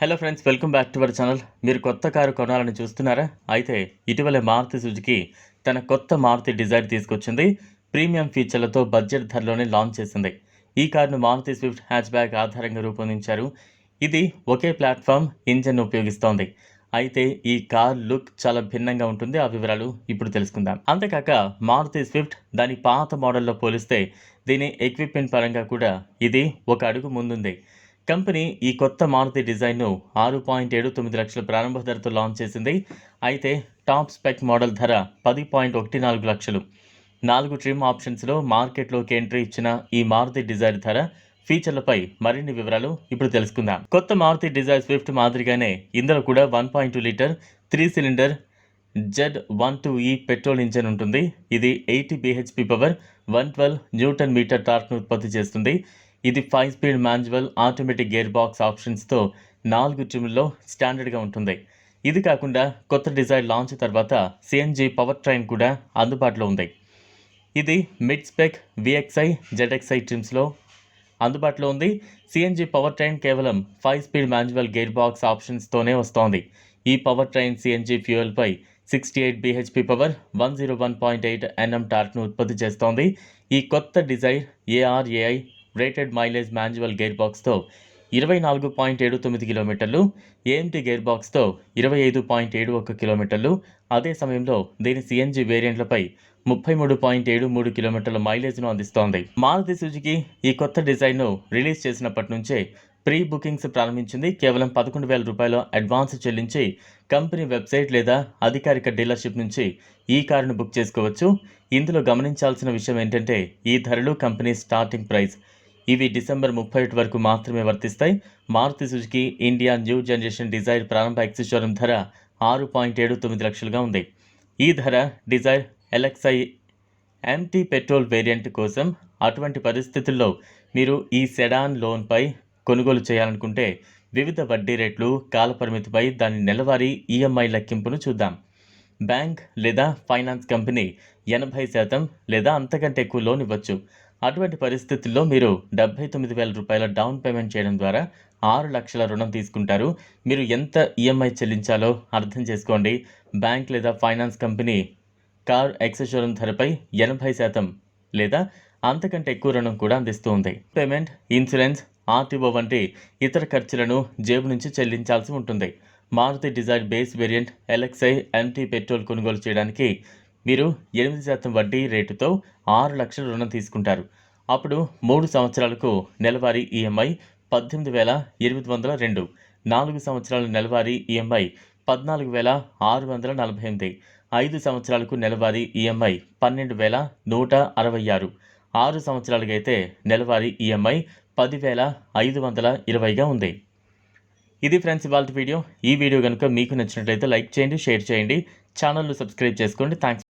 Hello friends welcome back to our channel మీరు కొత్త car కొనాలని చూస్తున్నారా? అయితే ఇటీవలే మారుతి సుజుకి తన కొత్త మారుతి డిజైర్ తీసుకొచ్చింది. ప్రీమియం ఫీచర్లతో బడ్జెట్ ధరలోనే లాంచ్ చేసింది. ఈ కారును మారుతి స్విఫ్ట్ హ్యాచ్ బ్యాగ్ ఆధారంగా రూపొందించారు. ఇది ఒకే ప్లాట్ఫామ్ ఇంజన్ ఉపయోగిస్తోంది. అయితే ఈ కార్ లుక్ చాలా భిన్నంగా ఉంటుంది. ఆ వివరాలు ఇప్పుడు తెలుసుకుందాం. అంతేకాక మారుతి స్విఫ్ట్ దాని పాత మోడల్లో పోలిస్తే దీని ఎక్విప్మెంట్ పరంగా కూడా ఇది ఒక అడుగు ముందుంది. కంపెనీ ఈ కొత్త మారుతి డిజైన్ను ఆరు పాయింట్ ఏడు తొమ్మిది లక్షల ప్రారంభ ధరతో లాంచ్ చేసింది. అయితే టాప్ స్పెక్ మోడల్ ధర పది పాయింట్ ఒకటి నాలుగు లక్షలు. నాలుగు ట్రిమ్ ఆప్షన్స్లో మార్కెట్లోకి ఎంట్రీ ఇచ్చిన ఈ మారుతి డిజైర్ ధర ఫీచర్లపై మరిన్ని వివరాలు ఇప్పుడు తెలుసుకుందాం. కొత్త మారుతి డిజైర్ స్విఫ్ట్ మాదిరిగానే ఇందులో కూడా one point two litre three cylinder Z one two E petrol engine ఉంటుంది. ఇది eighty BHP power one twelve newton metre టార్క్ను ఉత్పత్తి చేస్తుంది. ఇది five speed manual automatic gear box ఆప్షన్స్తో నాలుగు ట్రిమ్లో స్టాండర్డ్గా ఉంటుంది. ఇది కాకుండా కొత్త డిజైన్ లాంచ్ తర్వాత సిఎన్జి పవర్ ట్రైన్ కూడా అందుబాటులో ఉంది. ఇది మిడ్ స్పెక్ విఎక్స్ఐ జెడ్ఎక్స్ఐ ట్రిమ్స్లో అందుబాటులో ఉంది. సిఎన్జి పవర్ ట్రైన్ కేవలం five speed manual gear box ఆప్షన్స్తోనే వస్తోంది. ఈ power train CNG ఫ్యూయల్పై sixty eight BHP power one zero one point eight NM టార్క్ను ఉత్పత్తి చేస్తోంది. ఈ కొత్త Dzire ARAI rated mileage manual gear బాక్స్తో ఇరవై నాలుగు పాయింట్ ఏడు తొమ్మిది కిలోమీటర్లు ఏఎంటీ గేర్ బాక్స్తో ఇరవై ఐదు పాయింట్ ఏడు ఒక్క కిలోమీటర్లు అదే సమయంలో దీని సిఎన్జి వేరియంట్లపై ముప్పై మూడు పాయింట్ ఏడు మూడు కిలోమీటర్ల మైలేజ్ను అందిస్తోంది. మారుతి సుజుకి ఈ కొత్త డిజైన్ను రిలీజ్ చేసినప్పటి నుంచే ప్రీ బుకింగ్స్ ప్రారంభించింది. కేవలం పదకొండు వేల రూపాయల అడ్వాన్స్ చెల్లించి కంపెనీ వెబ్సైట్ లేదా అధికారిక డీలర్షిప్ నుంచి ఈ కారును బుక్ చేసుకోవచ్చు. ఇందులో గమనించాల్సిన విషయం ఏంటంటే ఈ ధరలు కంపెనీ స్టార్టింగ్ ప్రైస్. ఇవి డిసెంబర్ ముప్పై ఒకటి వరకు మాత్రమే వర్తిస్తాయి. Maruti Suzuki India new generation Dzire ప్రారంభ ఎక్సిషోరం ధర ఆరు పాయింట్ ఏడు తొమ్మిది లక్షలుగా ఉంది. ఈ ధర Dzire LXI MT petrol variant కోసం అటువంటి పరిస్థితుల్లో మీరు ఈ సెడాన్ లోన్పై కొనుగోలు చేయాలనుకుంటే వివిధ వడ్డీ రేట్లు కాలపరిమితిపై దాని నెలవారీ ఈఎంఐ లెక్కింపును చూద్దాం. బ్యాంక్ లేదా ఫైనాన్స్ కంపెనీ ఎనభై శాతం లేదా అంతకంటే ఎక్కువ లోన్ ఇవ్వచ్చు. అటువంటి పరిస్థితుల్లో మీరు డెబ్బై తొమ్మిది వేల రూపాయల డౌన్ పేమెంట్ చేయడం ద్వారా ఆరు లక్షల రుణం తీసుకుంటారు. మీరు ఎంత ఈఎంఐ చెల్లించాలో అర్థం చేసుకోండి. బ్యాంక్ లేదా ఫైనాన్స్ కంపెనీ కార్ ఎక్సెషోరం ధరపై ఎనభై శాతం లేదా అంతకంటే ఎక్కువ రుణం కూడా అందిస్తూ ఉంది. పేమెంట్ ఇన్సూరెన్స్ ఆర్టీఓ వంటి ఇతర ఖర్చులను జేబు నుంచి చెల్లించాల్సి ఉంటుంది. Maruti Dzire base variant LXI MT petrol కొనుగోలు చేయడానికి మీరు ఎనిమిది శాతం వడ్డీ రేటుతో ఆరు లక్షల రుణం తీసుకుంటారు. అప్పుడు మూడు సంవత్సరాలకు నెలవారీ ఈఎంఐ పద్దెనిమిది వేల ఎనిమిది వందల రెండు నాలుగు సంవత్సరాల నెలవారీ ఈఎంఐ పద్నాలుగు వేల ఆరు వందల నలభై ఎనిమిది ఐదు సంవత్సరాలకు నెలవారీ ఈఎంఐ పన్నెండు వేల నూట అరవై ఆరు ఆరు సంవత్సరాలకైతే నెలవారీ ఈఎంఐ పదివేల ఐదు వందల ఇరవైగా ఉంది. ఇది ఫ్రెండ్స్ ఇవాళ వీడియో. ఈ వీడియో కనుక మీకు నచ్చినట్లయితే లైక్ చేయండి షేర్ చేయండి. ఛానల్ను సబ్స్క్రైబ్ చేసుకోండి. థ్యాంక్స్